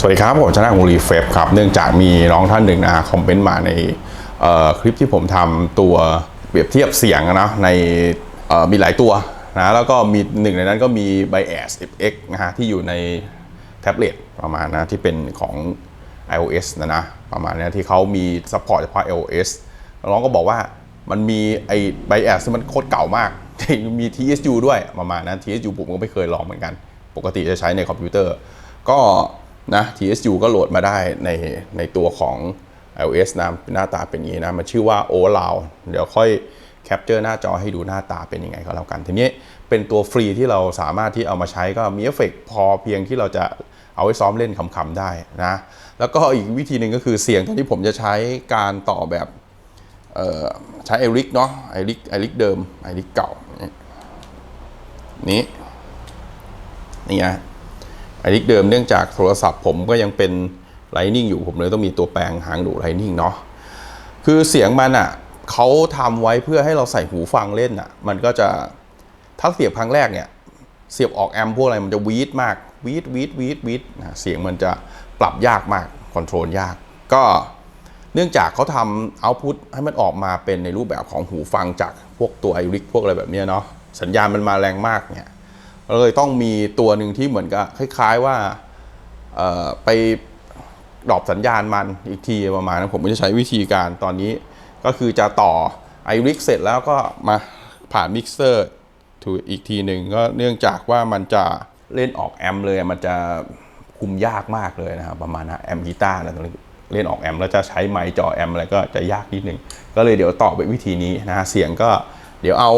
สวัสดีครับ ผมชนะของรีเฟบครับ เนื่องจากมีน้องท่านหนึ่งนะคอมเมนต์มาในคลิปที่ผมทำตัวเปรียบเทียบเสียงนะในมีหลายตัวนะแล้วก็มีหนึ่งในนั้นก็มี Bias FX นะฮะที่อยู่ในแท็บเล็ตประมาณนะที่เป็นของ iOS นะนะประมาณนี้ที่เขามีซัพพอร์ตเฉพาะ iOS น้องก็บอกว่ามันมีไอ้ Bias ที่มันโคตรเก่ามากมี TSU ด้วยประมาณนั้น TSU ผมก็ไม่เคยลองเหมือนกัน ปกติจะใช้ในคอมพิวเตอร์ ก็ นะ TSU ก็โหลดมาได้ในในตัวของ iOS นะหน้าตาเป็นอย่างนี้นะ มันชื่อว่า o l o w เดี๋ยวค่อยแคปเจอร์หน้าจอให้ดูหน้าตาเป็นยังไงก็แล้วกัน ทีนี้เป็นตัวฟรีที่เราสามารถที่เอามาใช้ก็มีเอฟเฟกต์พอเพียงที่เราจะเอาไว้ซ้อมเล่นขำๆได้นะ แล้วก็อีกวิธีหนึ่งก็คือเสียงตอนที่ผมจะใช้การต่อแบบใช้ไอริกเนาะไอริกไอริกเดิมไอริกเก่า นี่นี่ไง อริกเดิมเนื่องจากโทรศัพท์ผมก็ยังเป็น Lightning อยู่ผมเลยต้องมีตัวแปลงหางดู Lightning เนาะคือเสียงมันอะ่ะเขาทำไว้เพื่อให้เราใส่หูฟังเล่นอะ่ะ มันก็จะถ้าเสียบครั้งแรกเนี่ยเสียบออกแอมพวกอะไรมันจะวีดมากวีดวีดวีดวีดนะเสียงมันจะปรับยากมากคอนโทรลยาก ก็เนื่องจากเขาทำเอาพุตให้มันออกมาเป็นในรูปแบบของหูฟังจากพวกตัวไอริกพวกอะไรแบบเนี้ยเนาะสัญญาณมันมาแรงมากเนี่ย เลยต้องมีตัวหนึ่งที่เหมือนกับคล้าย ๆว่าไปดรอปสัญญาณมันอีกทีประมาณนั้นผมก็จะใช้วิธีการตอนนี้ ก็คือจะต่อไอริกเสร็จแล้วก็มาผ่านมิกเซอร์ถูอีกทีหนึ่งก็เนื่องจากว่ามันจะเล่นออกแอมเลยมันจะคุมยากมากเลยนะครับประมาณนะแอมกีตาร์นะตรงนี้เล่นออกแอมแล้วจะใช้ไมค์จอแอมอะไรก็จะยากนิดหนึ่งก็เลยเดี๋ยวต่อไปวิธีนี้นะฮะเสียงก็เดี๋ยวเอา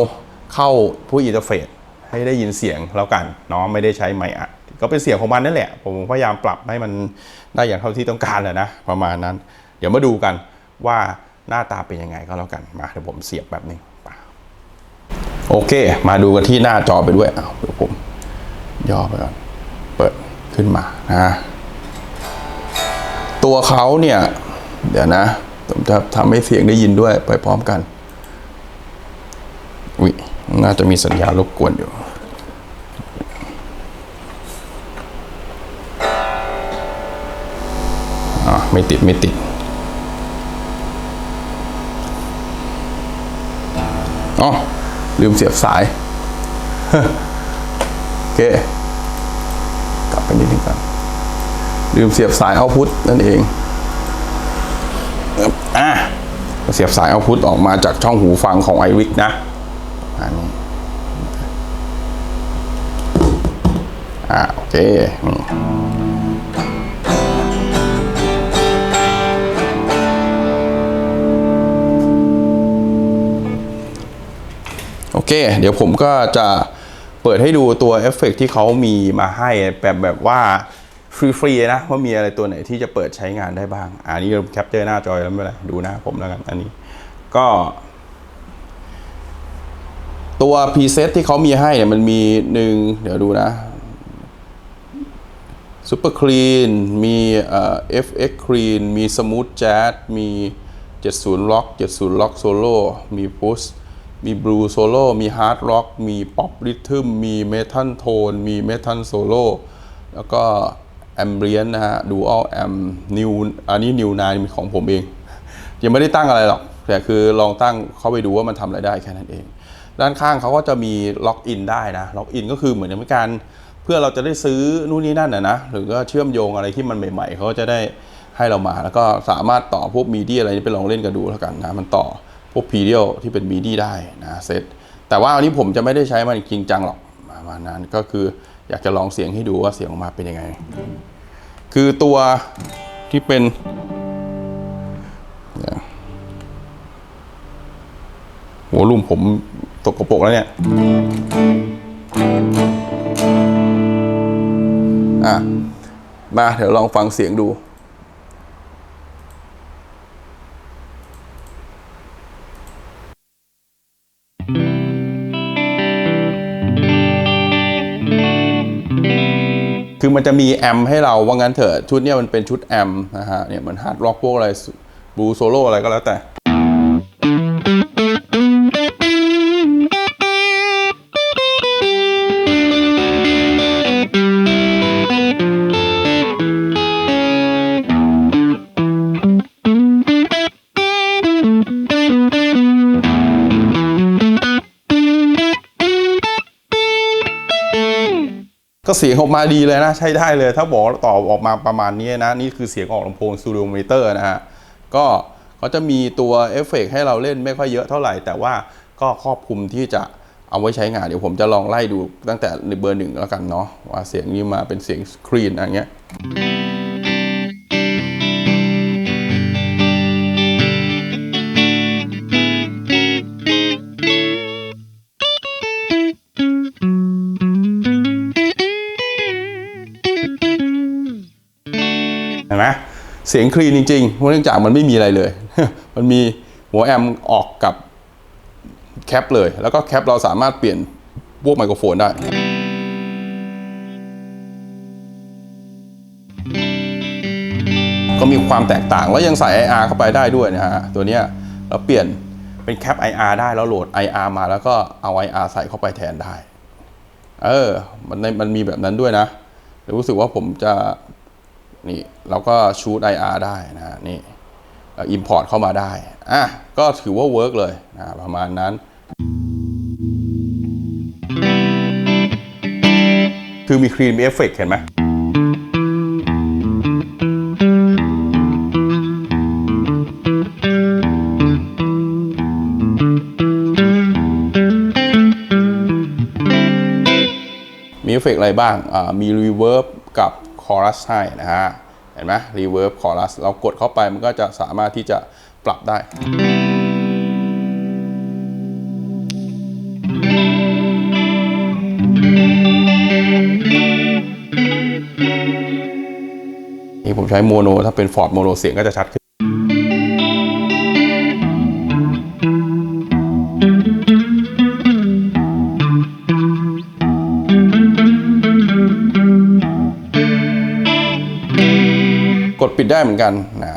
เข้าผู้อินเทอร์เฟซ ให้ได้ยินเสียงแล้วกันเนาะไม่ได้ใช้ไมค์อัดก็เป็นเสียงของมันนั่นแหละ ผมพยายามปรับให้มันได้อย่างเท่าที่ต้องการแหละนะประมาณนั้น เดี๋ยวมาดูกันว่าหน้าตาเป็นยังไงก็แล้วกันมาเดี๋ยวผมเสียบแบบนี้โอเค มาดูกันที่หน้าจอไปด้วยเอาเดี๋ยวผมย่อไปก่อนเปิดขึ้นมานะตัวเขาเนี่ย เดี๋ยวนะผมจะทำให้เสียงได้ยินด้วยไปพร้อมกันวิน่าจะมีสัญญาณรบกวนอยู่ ไม่ติดไม่ติดอ๋อลืมเสียบสายโอเค กลับไปนิดนึงกันลืมเสียบสายเอาพุทนั่นเองอะเสียบสายเอาพุทออกมาจากช่องหูฟังของไอวิกนะอันนี้อ่าโอเค เค เดี๋ยวผมก็จะเปิดให้ดูตัวเอฟเฟกต์ที่เขามีมาให้แบบแบบว่าฟรีๆนะว่ามีอะไรตัวไหนที่จะเปิดใช้งานได้บ้าง อันนี้เราแคปเจอร์หน้าจอยแล้วไม่เป็นไรดูหน้าผมแล้วกันอันนี้ ก็ ตัวพรีเซตที่เขามีให้เนี่ยมันมีหนึ่งเดี๋ยวดูนะซูเปอร์คลีนมีเอ่อ FX Clean มี Smooth Jazz มี 70 Rock 70 Rock Solo มี Push มี Blue Solo มี Hard Rock มี Pop Rhythm มี Metal Tone มี Metal Solo แล้วก็ Ambient นนะฮะ Dual Amp New อันนี้ New 9ของผมเอง ยังไม่ได้ตั้งอะไรหรอก แต่คือลองตั้งเข้าไปดูว่ามันทำอะไรได้แค่นั้นเอง ด้านข้างเขาก็จะมีล็อกอินได้นะล็อกอินก็คือเหมือนเป็นการเพื่อเราจะได้ซื้อนู่นนี่นั่นนะนะหรือก็เชื่อมโยงอะไรที่มันใหม่ ๆเขาจะได้ให้เรามา แล้วก็สามารถต่อพวกมีดี้อะไรนี้ไปลองเล่นกันดูแล้วกันนะมันต่อ พวกพีเดียที่เป็นมีดี้ได้นะเซตแต่ว่าอันนี้ผมจะไม่ได้ใช้มันจริงจังหรอกประมาณนั้นก็คืออยากจะลองเสียงให้ดูว่าเสียงออกมาเป็นยังไง คือตัวที่เป็นหัวลุ่มผมตกกระปรกแล้วเนี่ยอะมาเดี๋ยวลองฟังเสียงดู คือมันจะมีแอมให้เราว่างั้นเถอะชุดเนี้ยมันเป็นชุดแอมนะฮะเนี่ยเหมือนฮาร์ดร็อกพวกอะไรบลูโซโล่อะไรก็แล้วแต่ เสียงออกมาดีเลยนะ ใช้ได้เลย ถ้าบอกตอบออกมาประมาณนี้นะ นี่คือเสียงออกลำโพงสตูดิโอมิเตอร์นะฮะ ก็เขาจะมีตัวเอฟเฟกต์ให้เราเล่นไม่ค่อยเยอะเท่าไหร่ แต่ว่าก็ครอบคลุมที่จะเอาไว้ใช้งาน เดี๋ยวผมจะลองไล่ดูตั้งแต่เบอร์หนึ่งแล้วกันเนาะว่าเสียงนี้มาเป็นเสียงสครีนอะไรเงี้ย เสียงคลีนจริงๆเพราะเนื่องจากมันไม่มีอะไรเลย มันมีหัวแอมออกกับแคปเลย แล้วก็แคปเราสามารถเปลี่ยนพวกไมโครโฟนได้ก็มีความแตกต่างแล้วยังใส่ IR เข้าไปได้ด้วยนะฮะตัวเนี้ยเราเปลี่ยนเป็นแคป IR ได้แล้วโหลด IR มาแล้วก็เอา IR ใส่เข้าไปแทนได้ เออ มันในมันมีแบบนั้นด้วยนะรู้สึกว่าผมจะ นี่เราก็ชูด IR ได้นะฮะนี่แล้ว import เข้ามาได้อะก็ถือว่าเวิร์กเลยนะประมาณนั้น คือมีคลีมเอฟเฟกเห็นไหมมีเอฟเฟกอะไรบ้าง มีรีเวิร์บ รัสให้นะฮะ เห็นไหมรีเวิร์บคอรัสเรากดเข้าไปมันก็จะสามารถที่จะปรับได้นี่ผมใช้โมโนถ้าเป็นฟอร์ดโมโนเสียงก็จะชัดขึ้น ได้เหมือนกันนะ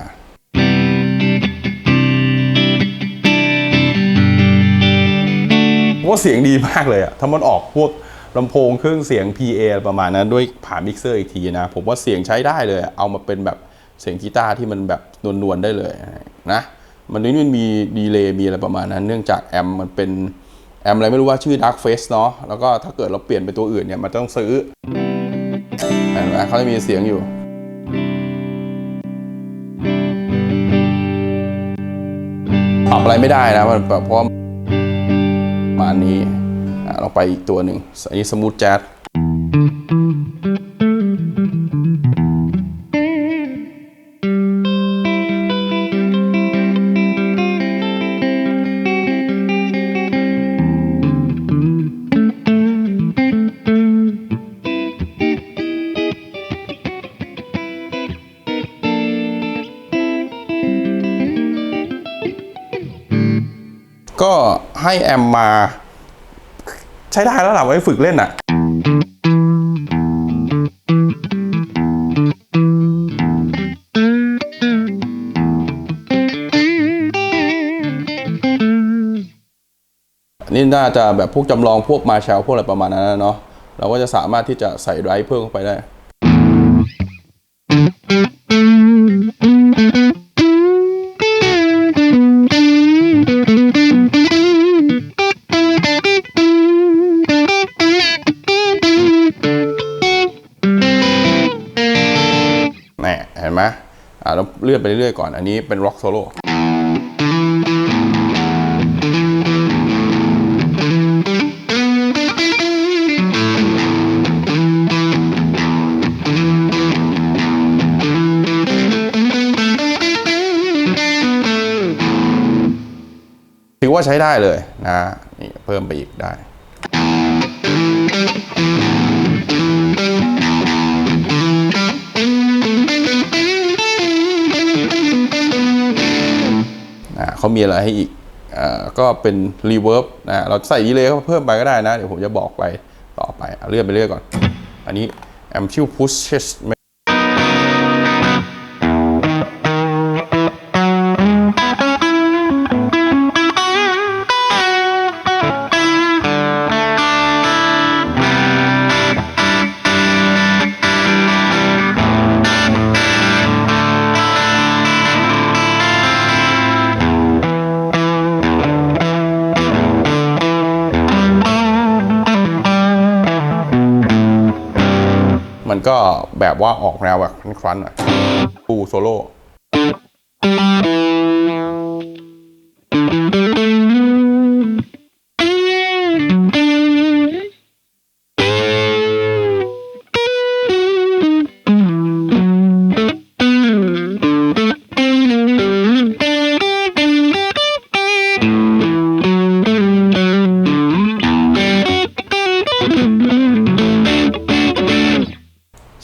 ว่าเสียงดีมากเลยอะถ้ามันออกพวกลำโพงเครื่องเสียง PA ประมาณนั้นด้วยผ่านมิกเซอร์อีกทีนะ ผมว่าเสียงใช้ได้เลย เอามาเป็นแบบเสียงกีตาร์ที่มันแบบนวลๆได้เลยนะ มันนี่มันมีดีเลย์มีอะไรประมาณนั้น เนื่องจากแอมมันเป็นแอมอะไรไม่รู้ว่าชื่อ Dark Face เนาะ แล้วก็ถ้าเกิดเราเปลี่ยนเป็นตัวอื่นเนี่ย มันต้องซื้อเห็นไหมเขาจะมีเสียงอยู่ ปรับอะไรไม่ได้นะมันแบบเพราะว่าอันนี้อะเราไปอีกตัวหนึ่งอันนี้สมูทแจ๊ ก็ให้แอมมา ใช้ได้แล้วล่ะไว้ฝึกเล่นอะนี่น่าจะแบบพวกจำลองพวกมาแชลพวกอะไรประมาณนั้นนะเนาะเราก็จะสามารถที่จะใส่ไดรฟ์เพิ่มเข้าไปได้ เลื่อนไปเรื่อยๆก่อน อันนี้เป็นร็อกโซโล่ถือว่าใช้ได้เลยนะนี่เพิ่มไปอีกได้ เขามีอะไรให้อีกอ่าก็เป็นรีเวิร์บนะเราใส่ดีเลย์เข้าเพิ่มไปก็ได้นะ เดี๋ยวผมจะบอกไปต่อไปเอเลื่อนไปเรื่อยก่อน อันนี้ a m p l i t u pushes ก็แบบว่าออกแนวแบบครันๆหน่อยปูโซโล่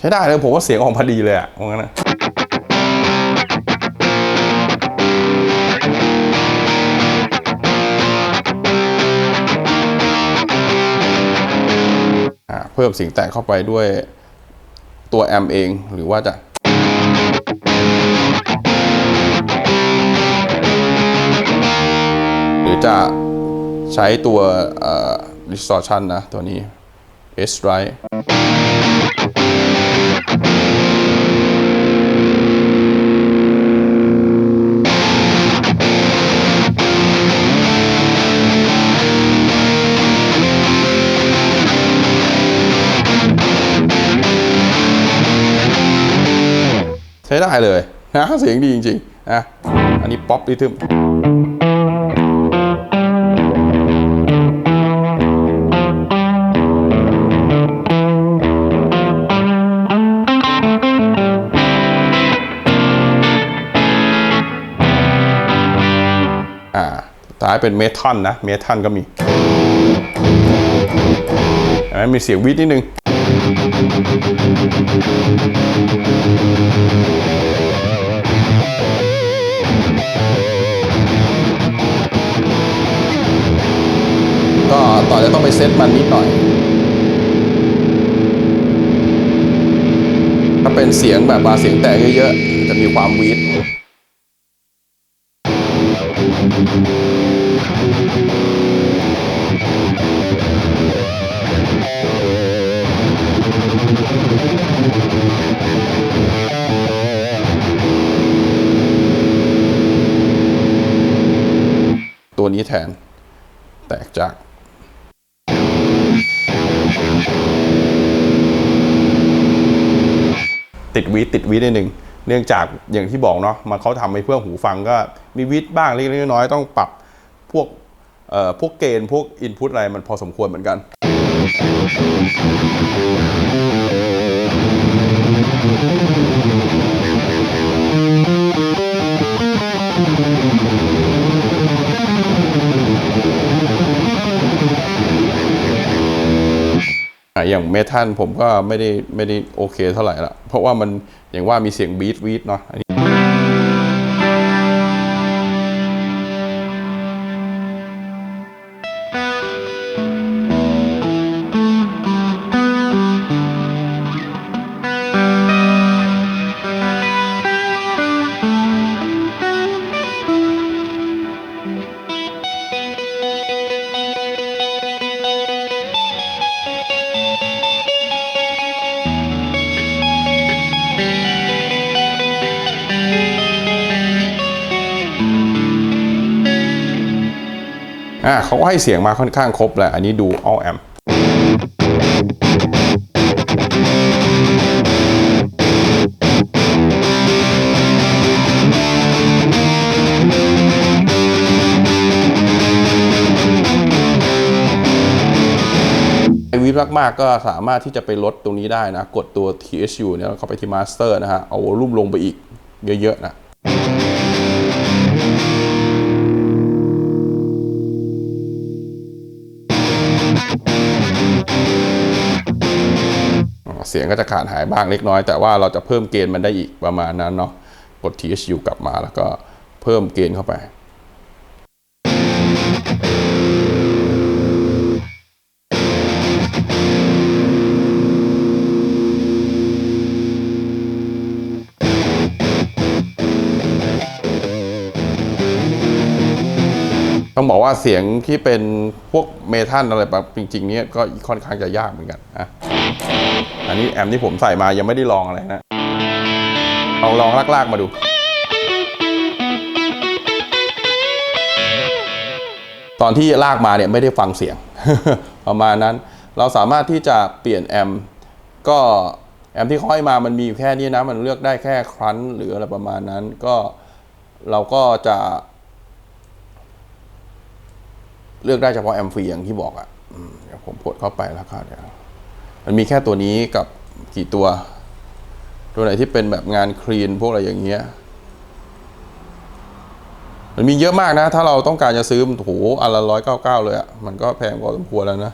ช้ได้เลยผมว่าเสียงออกพอดีเลยอะว่างั้นนะเพิ่มสียงแตกเข้าไปด้วยตัวแอมเองหรือว่าจะหรือจะใช้ตัวเอ่อ distortion นะ ตัวนี้ S right ได้เลยนะเสียงดีจริงๆนะอันนี้ป๊อปริทึมอ่าสุดท้ายเป็นเมทัลนะ เมทัลก็มีเห็นไหมมีเสียงวิทนิดนึง ก็ต่อจะต้องไปเซตมันนิดหน่อย ถ้าเป็นเสียงแบบว่าเสียงแตกเยอะๆ จะมีความวีด วีติดวีดได้หนึ่งเนื่องจากอย่างที่บอกเนาะมันเขาทำไปเพื่อหูฟังก็มีวีดบ้างเล็กๆน้อยๆต้องปรับพวกเอ่อพวกเกณฑ์พวกอินพุตอะไรมันพอสมควรเหมือนกัน ออย่างเมทัลผมก็ไม่ได้ไม่ได้โอเคเท่าไหร่ละเพราะว่ามันอย่างว่ามีเสียงบีทวีดเนาะ ให้เสียงมาค่อนข้างครบแหละอันนี้ดู all amp ไอวีดมากๆก็สามารถที่จะไปลดตรงนี้ได้นะ กดตัว TSU เนี่ยแล้วเข้าไปที่ Master นะฮะ เอาวอลุ่มลงไปอีกเยอะ ๆ นะ เสียงก็จะขาดหายบ้างเล็กน้อย แต่ว่าเราจะเพิ่มเกณฑ์มันได้อีกประมาณนั้นเนาะกด TSU กลับมาแล้วก็เพิ่มเกณฑ์เข้าไปต้องบอกว่าเสียงที่เป็นพวกเมทัลอะไรแบบจริง ๆ เนี้ยก็ค่อนข้างจะยากเหมือนกันนะ อันนี้แอมที่ผมใส่มายังไม่ได้ลองอะไรนะลองลองลากๆมาดูตอนที่ลากมาเนี่ยไม่ได้ฟังเสียง ประมาณนั้น เราสามารถที่จะเปลี่ยนแอมก็แอมที่เขาให้มามันมีอยู่แค่นี้นะ มันเลือกได้แค่ครั้นหรืออะไรประมาณนั้นก็เราก็จะ เลือกได้เฉพาะแอมฟรีอย่างที่บอกอะ่ะเดี๋ยวผมกดเข้าไปแล้วก็เดี๋ยว มันมีแค่ตัวนี้กับกี่ตัว ตัวไหนที่เป็นแบบงานคลีนพวกอะไรอย่างเงี้ย มันมีเยอะมากนะ ถ้าเราต้องการจะซื้อมันโหอันละร้อยเก้าเก้าเลยอะ่ะ มันก็แพงพอสมควรแล้วนะ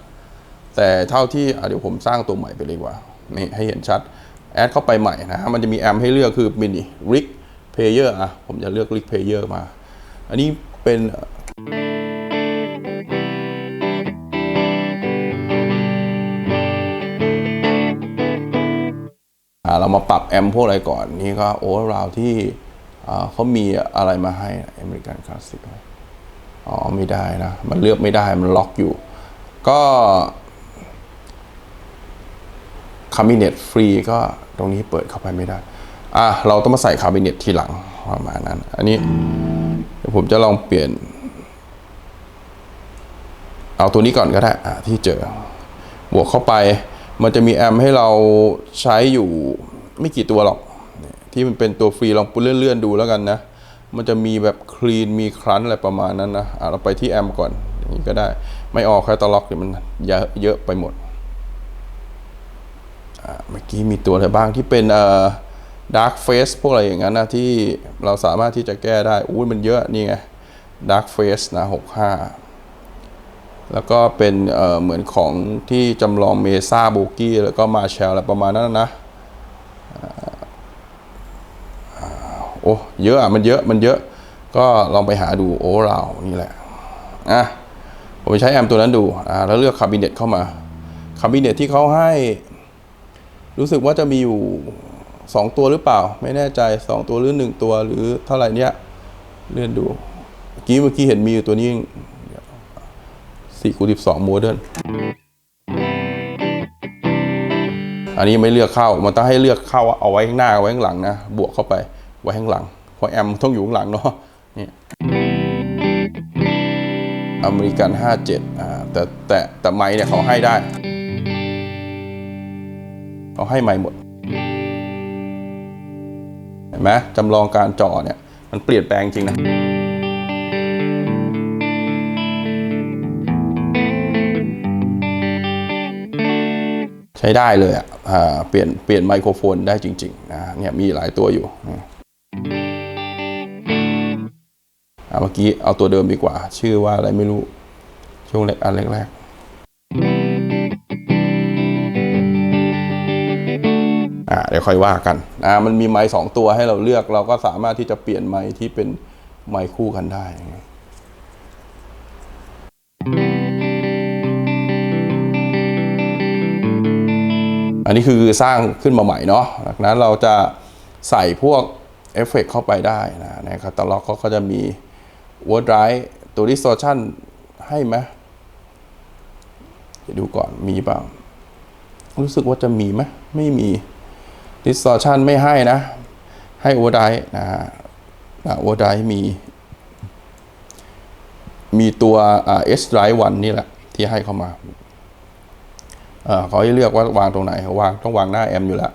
แต่เท่าที่เดี๋ยวผมสร้างตัวใหม่ไปเลยว่า นี่ให้เห็นชัด แอดเข้าไปใหม่นะฮะมันจะมีแอมให้เลือกคือมินิริกเพลเยอร์อะ ผมจะเลือกริกเพลเยอร์มา อันนี้เป็น เรามาปรับแอมพวกอะไรก่อน นี่ก็โอเวอร์ราวที่เขามีอะไรมาให้อเมริกันคลาสสิกอ๋อไม่ได้นะ มันเลือกไม่ได้มันล็อกอยู่ ก็คาบิเนตฟรีก็ตรงนี้เปิดเข้าไปไม่ได้ อะ เราต้องมาใส่คาบิเนตทีหลังประมาณนั้น อันนี้ผมจะลองเปลี่ยน เอาตัวนี้ก่อนก็ได้อะที่เจอบวกเข้าไป มันจะมีแอมให้เราใช้อยู่ ไม่กี่ตัวหรอก ที่มันเป็นตัวฟรีลองเลื่อนๆดูแล้วกันนะ มันจะมีแบบคลีนมีครันอะไรประมาณนั้นนะเราไปที่แอมก่อนอย่างนี้ก็ได้ไม่ออกแคตตาล็อกเดี๋ยวมันเยอะเยอะไปหมดเมื่อกี้มีตัวอะไรบ้างที่เป็นเอ่อดาร์กเฟสพวกอะไรอย่างนั้นนะที่เราสามารถที่จะแก้ได้อู้ยมันเยอะนี่ไงดาร์กเฟสนะหกห้าแล้วก็เป็นเอ่อเหมือนของที่จำลองเมซ่าโบกี้แล้วก็มาแชลอะไรประมาณนั้นนะ โอ้เยอะอะมันเยอะมันเยอะ ก็ลองไปหาดูโอ้เรานี่แหละอะผมใช้แอมตัวนั้นดูอ่าแล้วเลือกคาบิเนตเข้ามาคาบิเนตที่เขาให้ รู้สึกว่าจะมีอยู่สองตัวหรือเปล่า ไม่แน่ใจสองตัวหรือหนึ่งตัวหรือเท่าไหร่เนี้ยเลื่อนดูเมื่อกี้เมื่อกี้เห็นมีอยู่ตัวนี้4คูณ12โมเดิร์น อันนี้ไม่เลือกเข้า มันต้องให้เลือกเข้าเอาไว้ข้างหน้าไว้ข้างหลังนะ บวกเข้าไปไว้ข้างหลัง เพราะแอมต้องอยู่ข้างหลังเนาะ นี่อเมริกัน 57 อ่า แต่แต่แต่ไม้เนี่ยเขาให้ได้ เขาให้ไม้หมด เห็นไหมจำลองการจ่อเนี่ย มันเปลี่ยนแปลงจริงนะ ช้ได้เลยอะเปลี่ยนเปลี่ยนไมโครโฟนได้จริงๆนะเนี่ยมีหลายตัวอยู่เมื่อกี้เอาตัวเดิมดีกว่า ชื่อว่าอะไรไม่รู้ ช่วงแรกอันแรกๆอ่าเดี๋ยวค่อยว่ากันอ่ามันมีไมค์สองตัวให้เราเลือกเราก็สามารถที่จะเปลี่ยนไมค์ที่เป็นไมค์คู่กันได้ อันนี้คือสร้างขึ้นมาใหม่เนาะจากนั้นเราจะใส่พวกเอฟเฟกเข้าไปได้นะในคาตาล็อกก็จะมี Word Drive ตัว Distortion ให้ไหมเดี๋ยวดูก่อนมีเปล่า รู้สึกว่าจะมีไหมไม่มี Distortion ไม่ให้นะ ให้ Overdrive นะฮะนะ Overdrive มี มีตัวอ่า S Drive 1นี่แหละ ที่ให้เข้ามา เขาให้เลือกว่าวางตรงไหนวางต้องวางหน้าแอมอยู่แล้ว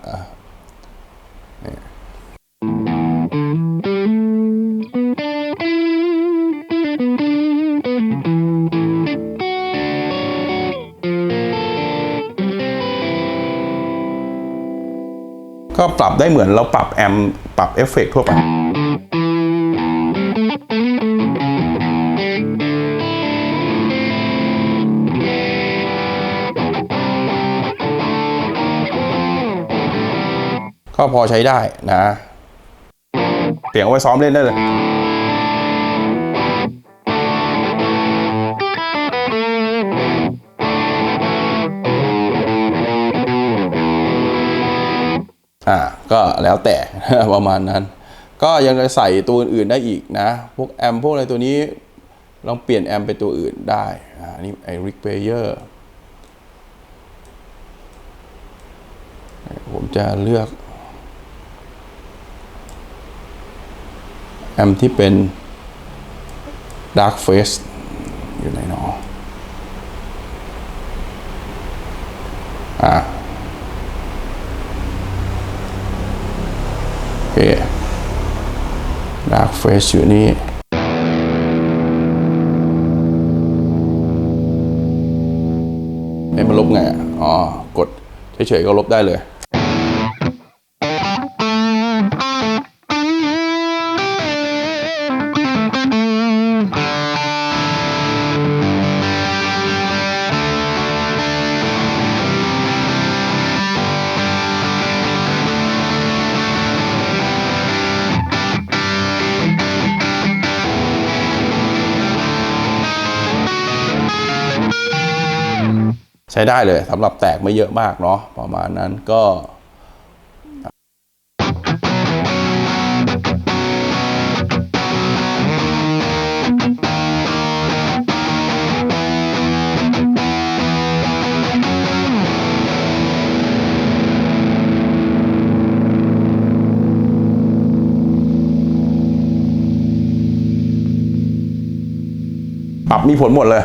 ก็ปรับได้เหมือนเราปรับแอมปรับเอฟเฟกต์ทั่วไป ก็พอใช้ได้นะ เสียงเอาไว้ซ้อมเล่นได้เลยอ่าก็แล้วแต่ประมาณนั้น ก็ยังจะใส่ตัวอื่นๆได้อีกนะ พวกแอมพวกอะไรตัวนี้ลองเปลี่ยนแอมเป็นตัวอื่นได้อ่านี่ไอริกเพเยอร์ผมจะเลือก แอ มที่เป็น Dark Face อยู่ไหนเนาะอะเคดาร์กเฟสอยู่นี่เอ้มันลบไงอ๋อ กดเฉยๆก็ลบได้เลย ช้ได้เลยสำหรับแตกไม่เยอะมากเนาะประมาณนั้นก็ปรับมีผลหมดเลย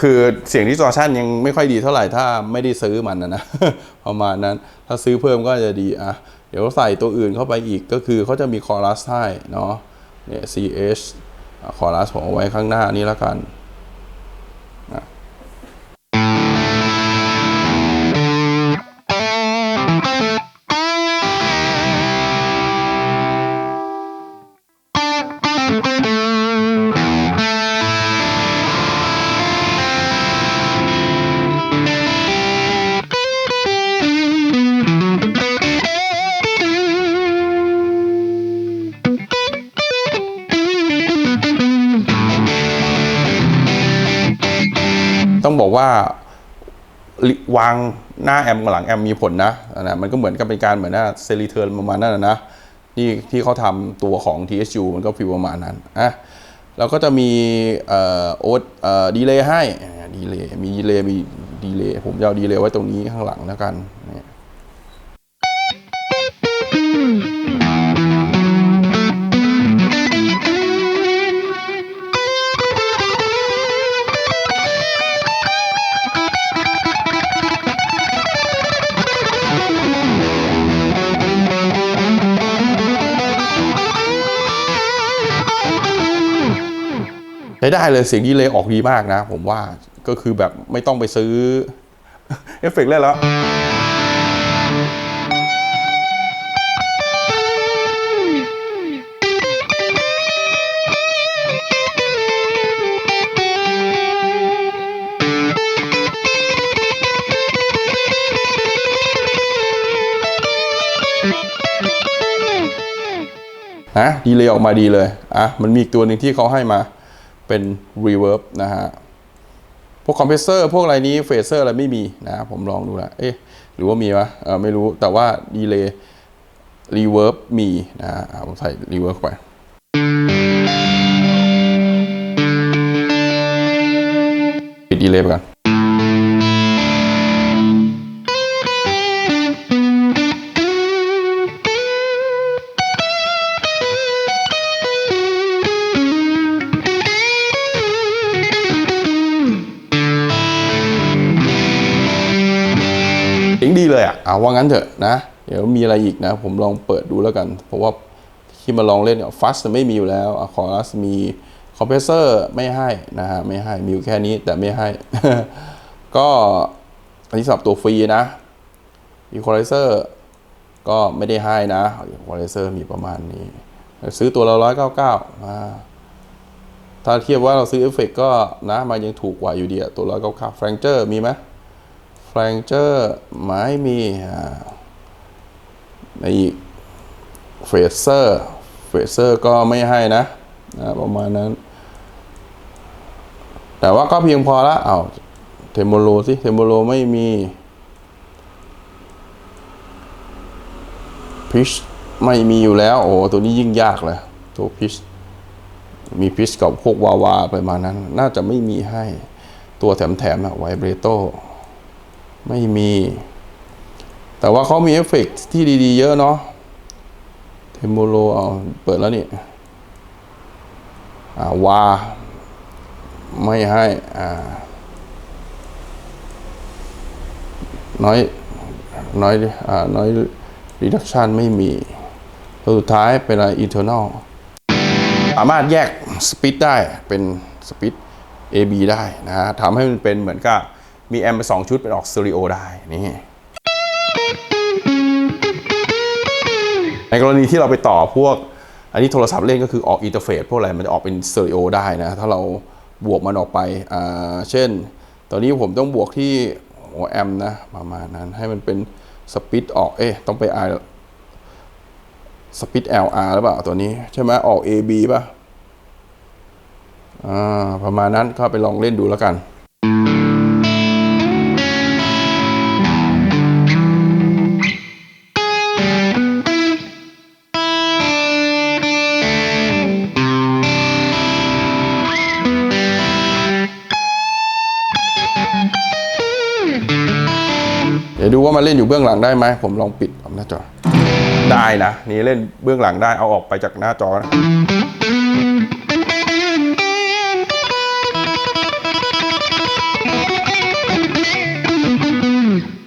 คือเสียงดิส t อชันยังไม่ค่อยดีเท่าไหร่ถ้าไม่ได้ซื้อมันนะนะประมาณนั้นถ้าซื้อเพิ่มก็จะดีอะเดี๋ยวใส่ตัวอื่นเข้าไปอีกก็คือเขาจะมีคอรัสให้เนาะเนี่ย CH คอรัสผมเอาไว้ข้างหน้านี้แล้วกัน ต้องบอกว่าวางหน้าแอมกับหลังแอมมีผลนะนะมันก็เหมือนกับเป็นการเหมือนหน้าเซรีเทิร์นประมาณนั้นนะนะที่ที่เขาทำตัวของ TSU มันก็ฟิวประมาณนั้นอะแล้วก็จะมีโอ๊ตดีเลย์ให้ดีเลย์มีดีเลย์มีดีเลย์ผมจะเอาดีเลย์ไว้ตรงนี้ข้างหลังแล้วกันนี่ ใช้ได้เลยเสียงดีเลยออกดีมากนะ ผมว่าก็คือแบบไม่ต้องไปซื้อ เอฟเฟกต์แล้วนะดีเลยออกมาดีเลยอะมันมีอีกตัวหนึ่งที่เขาให้มา เป็น reverb นะฮะ พวกคอมเพรสเซอร์พวกอะไรนี้เฟเซอร์อะไรไม่มีนะ ผมลองดูแล้วเอ๊ะ หรือว่ามีวะเออไม่รู้ แต่ว่าดีเลยรีเวิร์บมีนะฮะอะผมใส่รีเวิร์บไปปิดดีเลยไปก่อน เสียงดีเลยอะเอาว่างั้นเถอะนะ เดี๋ยวมีอะไรอีกนะ ผมลองเปิดดูแล้วกัน เพราะว่าที่มาลองเล่นเนี่ยฟัสไม่มีอยู่แล้วคอรัสมีคอมเพรสเซอร์ไม่ให้นะฮะไม่ให้มีอยู่แค่นี้แต่ไม่ให้ ก็อันนี้สำหรับตัวฟรีนะอีควอไลเซอร์ก็ไม่ได้ให้นะอีควอไลเซอร์มีประมาณนี้ ซื้อตัวละร้อยเก้าเก้าถ้าเทียบว่าเราซื้อเอฟเฟกก็นะมันยังถูกกว่าอยู่ดีอะตัวร้อยเก้าเก้าแฟรงเจอร์มีไหม แฟรงเจอร์ไม้มีในอีกเฟเซอร์เฟเซอร์ก็ไม่ให้นะนะประมาณนั้น แต่ว่าก็เพียงพอละเอา้าเทมโบโลสิเทมโบโลไม่มีพิชไม่มีอยู่แล้ว โอ้ตัวนี้ยิ่งยากเลยตัวพิชมีพิชกับพวกวาวาไปมาณนั้น น่าจะไม่มีให้ตัวแถมๆอะไวเบรโต ไม่มี แต่ว่าเขามีเอฟเฟกต์ที่ดีๆ เยอะเนาะเทมโมโลเอาเปิดแล้วนี่อ่าวา ไม่ให้อ่าน้อยน้อยอ่าน้อย reduction ไม่มีตัวสุดท้ายเป็นอะไร internal สามารถแยกสปีดได้เป็นสปีด AB ได้นะฮะทำให้มันเป็นเหมือนกับ มีแอมป์ไปสองชุดเป็นออกสตอริโอได้นี่ในกรณีที่เราไปต่อพวก อันนี้โทรศัพท์เล่นก็คือออกอินเทอร์เฟซพวกอะไรมันจะออกเป็นสตอริโอได้นะ ถ้าเราบวกมันออกไปอ่าเช่น ตอนนี้ผมต้องบวกที่หัวแอมนะประมาณนั้นให้มันเป็นสปีดออกเอ๊ะต้องไปไอสปีด LR หรือเปล่าตัวนี้ ใช่ไหมออก AB ป่ะ อ่า ประมาณนั้นก็ไปลองเล่นดูแล้วกัน เดี๋ยวดูว่ามันเล่นอยู่เบื้องหลังได้ไหมผมลองปิดออกหน้าจอ ได้นะนี่เล่นเบื้องหลังได้เอาออกไปจากหน้าจอนะ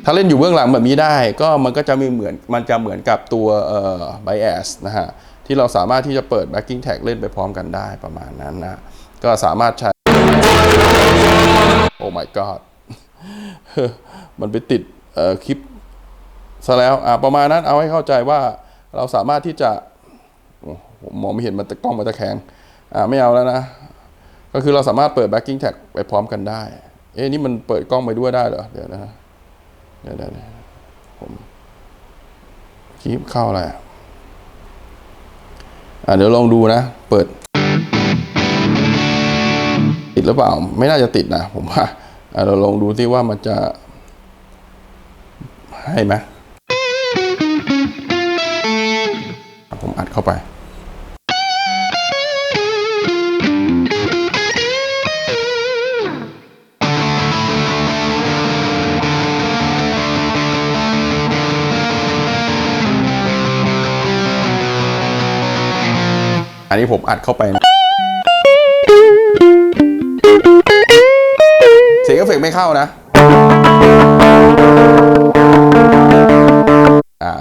ถ้าเล่นอยู่เบื้องหลังแบบนี้ได้ก็มันก็จะมีเหมือนมันจะเหมือนกับตัวเอ่อ bias นะฮะ ที่เราสามารถที่จะเปิด backing tag เล่นไปพร้อมกันได้ประมาณนั้นนะ ก็สามารถใช้ โอ้ my god มันไปติดเอ่อ คลิปซะแล้วอะประมาณนั้นเอาให้เข้าใจว่าเราสามารถที่จะผมมองไม่เห็นมันตะกล้องมันตะแคงอะไม่เอาแล้วนะ ก็คือเราสามารถเปิด backing tag ไปพร้อมกันได้ เอ๊ะนี่มันเปิดกล้องไปด้วยได้เหรอ เดี๋ยวนะ เดี๋ยวเดี๋ยวผมคลิปเข้าอะไรอะอะเดี๋ยวลองดูนะ เปิด ติดหรือเปล่า ไม่น่าจะติดนะ ผมว่าอะเราลองดูที่ว่ามันจะ ให้ไหมผมอัดเข้าไป อันนี้ผมอัดเข้าไปนะเสียงเอฟเฟกไม่เข้านะ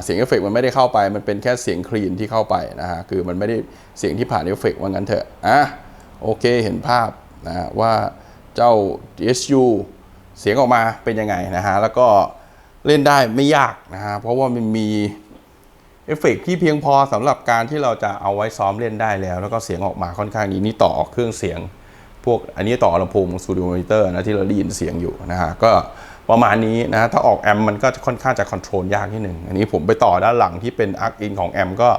เสียงเอฟเฟกต์มันไม่ได้เข้าไป มันเป็นแค่เสียงคลีนที่เข้าไปนะฮะ คือมันไม่ได้เสียงที่ผ่านเอฟเฟกต์ว่างั้นเถอะ อะ โอเค เห็นภาพนะว่าเจ้า DSU เสียงออกมาเป็นยังไงนะฮะ แล้วก็เล่นได้ไม่ยากนะฮะ เพราะว่ามันมีเอฟเฟกต์ที่เพียงพอสำหรับการที่เราจะเอาไว้ซ้อมเล่นได้แล้ว แล้วก็เสียงออกมาค่อนข้างดีนี่ต่อเครื่องเสียง พวกอันนี้ต่อลำโพงสตูดิโอมอนิเตอร์นะที่เราได้ยินเสียงอยู่นะฮะ ก็ ประมาณนี้นะถ้าออกแอมมันก็จะค่อนข้างจะคอนโทรลยากนิดหนึ่งอันนี้ผมไปต่อด้านหลังที่เป็นอักอินของแอมก็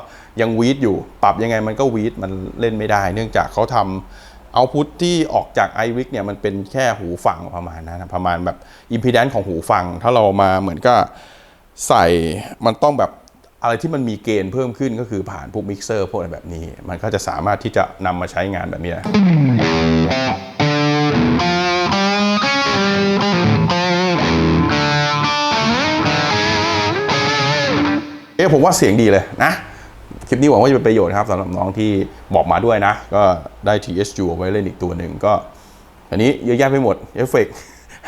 ยังวีดอยู่ ปรับยังไงมันก็วีดมันเล่นไม่ได้ เนื่องจากเขาทำเอาพุทที่ออกจาก i w i c เนี่ยมันเป็นแค่หูฟังประมาณนั้นประมาณแบบอิมพีแดนซ์ของหูฟัง ถ้าเรามาเหมือนก็ใส่มันต้องแบบอะไรที่มันมีเกณฑ์เพิ่มขึ้นก็คือผ่านพวกมิกเซอร์พวกอะไรแบบนี้ มันก็จะสามารถที่จะนำมาใช้งานแบบนี้ ผมว่าเสียงดีเลยนะคลิปนี้หวังว่าจะเป็นประโยชน์ครับสำหรับน้องที่บอกมาด้วยนะ ก็ได้ TSU เอาไว้เล่นอีกตัวหนึ่งก็อันนี้เยอะแยะไปหมดเอฟเฟก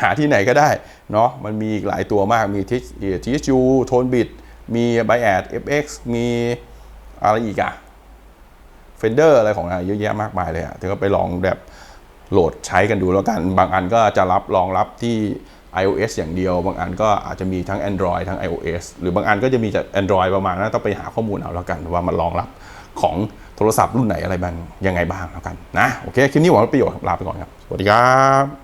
หาที่ไหนก็ได้เนาะมันมีอีกหลายตัวมากมี TSU Tone Bit มี Bias FX มีอะไรอีกอะเฟนเดอร์อะไรของอะไรเยอะแยะมากมายเลยอะถึงก็ไปลองแบบโหลดใช้กันดูแล้วกัน บางอันก็จะรับรองรับที่ iOS อย่างเดียว บางอันก็อาจจะมีทั้ง Android ทั้ง iOS หรือบางอันก็จะมีจาก Android ประมาณนั้นต้องไปหาข้อมูลเอาแล้วกัน ว่ามันรองรับของโทรศัพท์รุ่นไหนอะไรบ้างยังไงบ้างแล้วกันนะโอเคคลิปนี้หวังว่าประโยชน์ลาไปก่อนครับ สวัสดีครับ